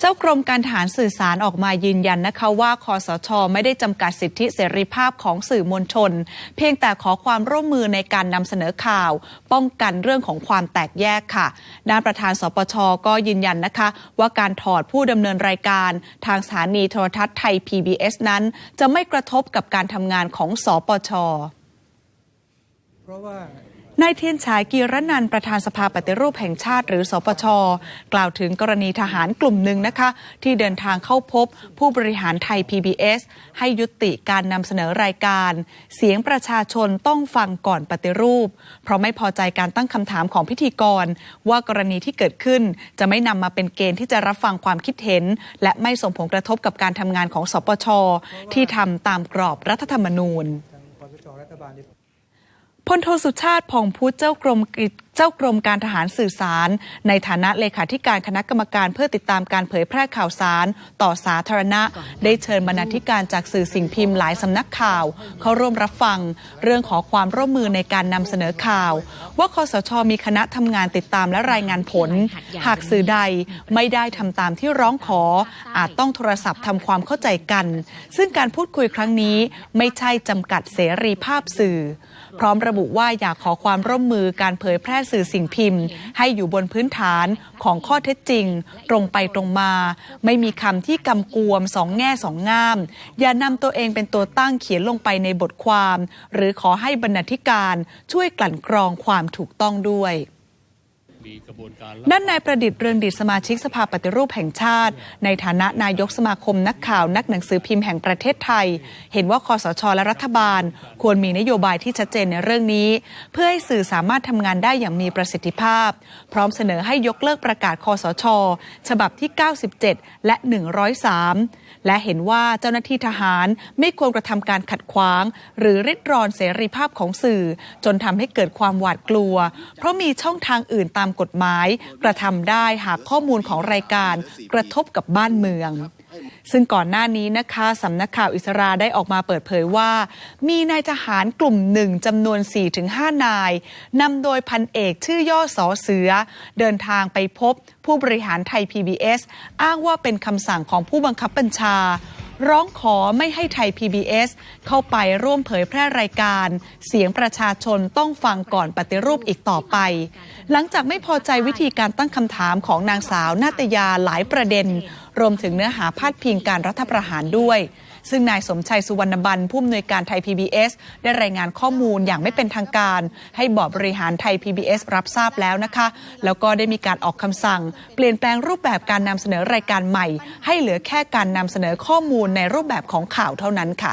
เจ้ากรมการทหารสื่อสารออกมายืนยันนะคะว่าคอสช ไม่ได้จำกัดสิทธิเสรีภาพของสื่อมวลชน เพียงแต่ขอความร่วมมือในการนำเสนอข่าว ป้องกันเรื่องของความแตกแยกค่ะ ด้านประธานสปชก็ยืนยันนะคะ ว่าการถอดผู้ดำเนินรายการ ทางสถานีโทรทัศน์ไทย PBS นั้น จะไม่กระทบกับการทำงานของสปชเพราะว่า นายเทียนฉายกีรนันประธานสภาปฏิรูปแห่งชาติ หรือสปช กล่าวถึงกรณีทหารกลุ่มหนึ่งนะคะ ที่เดินทางเข้าพบผู้บริหารไทย PBS ให้ยุติการนำเสนอรายการ เสียงประชาชนต้องฟังก่อนปฏิรูป เพราะไม่พอใจการตั้งคำถามของพิธีกร ว่ากรณีที่เกิดขึ้น จะไม่นำมาเป็นเกณฑ์ที่จะรับฟังความคิดเห็น และไม่ส่งผลกระทบกับการทำงานของสปช ที่ทำตามกรอบรัฐธรรมนูญ พลโทสุชาติผ่องพุทธเจ้ากรมกิจ เจ้ากรมการทหารสื่อสาร ในฐานะเลขาธิการคณะกรรมการเพื่อติดตามการเผยแพร่ข่าวสาร ต่อสาธารณะ ได้เชิญบรรณาธิการจากสื่อสิ่งพิมพ์หลายสำนักข่าว เข้าร่วมรับฟัง เรื่องขอความร่วมมือในการนำเสนอข่าว ว่าคอสชมีคณะทำงานติดตามและรายงานผล หากสื่อใดไม่ได้ทำตามที่ร้องขอ อาจต้องโทรศัพท์ทำความเข้าใจกัน ซึ่งการพูดคุยครั้งนี้ไม่ใช่จำกัดเสรีภาพสื่อ พร้อมระบุว่าอยากขอความร่วมมือการเผยแพร่สื่อสิ่งพิมพ์ ให้อยู่บนพื้นฐานของข้อเท็จจริง ตรงไปตรงมา ไม่มีคำที่กำกวมสองแง่สองงาม อย่านำตัวเองเป็นตัวตั้งเขียนลงไปในบทความ หรือขอให้บรรณาธิการช่วยกลั่นกรองความถูกต้องด้วย ด้านนายประดิษฐ์เรืองดิตสมาชิกสภาปฏิรูปแห่งชาติ ในฐานะนายกสมาคมนักข่าว นักหนังสือพิมพ์แห่งประเทศไทย เห็นว่าคอสชและรัฐบาล ควรมีนโยบายที่ชัดเจนในเรื่องนี้ เพื่อให้สื่อสามารถทำงานได้อย่างมีประสิทธิภาพ พร้อมเสนอให้ยกเลิกประกาศคอสช ฉบับที่ 97 และ 103 และเห็นว่าเจ้าหน้าที่ทหารไม่ควรกระทำการขัดขวาง หรือริดรอนเสรีภาพของสื่อ จนทำให้เกิดความหวาดกลัว เพราะมีช่องทางอื่นตามกฎหมายกระทำได้หากข้อมูลของรายการกระทบกับบ้านเมือง ซึ่งก่อนหน้านี้นะคะสำนักข่าวอิสราได้ออกมาเปิดเผยว่า มีนายทหารกลุ่มหนึ่งจำนวน 4-5 นายนำโดยพันเอกชื่อย่อสอเสือ เดินทางไปพบผู้บริหารไทย PBS อ้างว่าเป็นคำสั่งของผู้บังคับบัญชา ร้องขอไม่ให้ไทย PBS เข้าไปร่วมเผยแพร่รายการ เสียงประชาชนต้องฟังก่อนปฏิรูปอีกต่อไป หลังจากไม่พอใจวิธีการตั้งคำถามของนางสาวนาตยาหลายประเด็น รวมถึงเนื้อหาพาดพิงการรัฐประหารด้วย ซึ่งนายสมชัยสุวรรณบันผู้อำนวยการไทย PBS ได้รายงานข้อมูลอย่างไม่เป็นทางการ ให้บอร์ดบริหารไทย PBS รับทราบแล้วนะคะ แล้วก็ได้มีการออกคำสั่ง เปลี่ยนแปลงรูปแบบการนำเสนอรายการใหม่ ให้เหลือแค่การนำเสนอข้อมูลในรูปแบบของข่าวเท่านั้นค่ะ